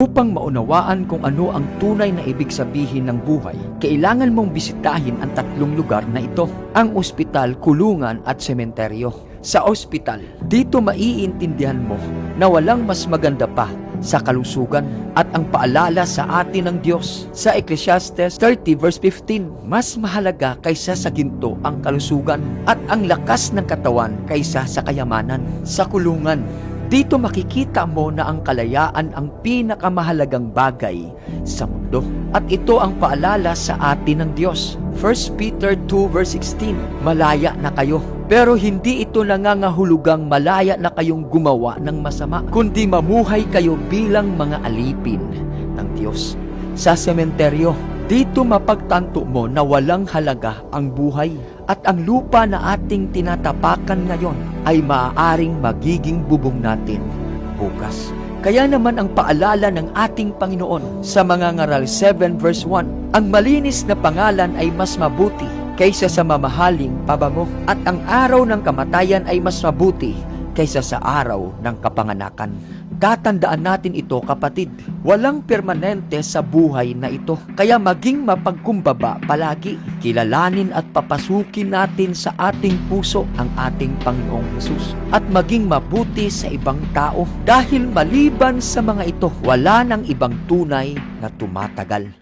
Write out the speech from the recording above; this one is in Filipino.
Upang maunawaan kung ano ang tunay na ibig sabihin ng buhay, kailangan mong bisitahin ang tatlong lugar na ito, ang ospital, kulungan at sementeryo. Sa ospital, dito maiintindihan mo na walang mas maganda pa sa kalusugan at ang paalala sa atin ng Diyos. Sa Ecclesiastes 30 verse 15, mas mahalaga kaysa sa ginto ang kalusugan at ang lakas ng katawan kaysa sa kayamanan. Sa kulungan, dito makikita mo na ang kalayaan ang pinakamahalagang bagay sa mundo. At ito ang paalala sa atin ng Diyos. 1 Peter 2 verse 16, Malaya na kayo. Pero hindi ito nangangahulugang malaya na kayong gumawa ng masama, kundi mamuhay kayo bilang mga alipin ng Diyos. Sa sementeryo, dito mapagtanto mo na walang halaga ang buhay at ang lupa na ating tinatapakan ngayon ay maaaring magiging bubong natin bukas. Kaya naman ang paalala ng ating Panginoon sa mga ngaral 7 verse 1, ang malinis na pangalan ay mas mabuti kaysa sa mamahaling pabango at ang araw ng kamatayan ay mas mabuti kaysa sa araw ng kapanganakan. Tatandaan natin ito kapatid, walang permanente sa buhay na ito. Kaya maging mapagkumbaba palagi. Kilalanin at papasukin natin sa ating puso ang ating Panginoong Hesus. At maging mabuti sa ibang tao. Dahil maliban sa mga ito, wala nang ibang tunay na tumatagal.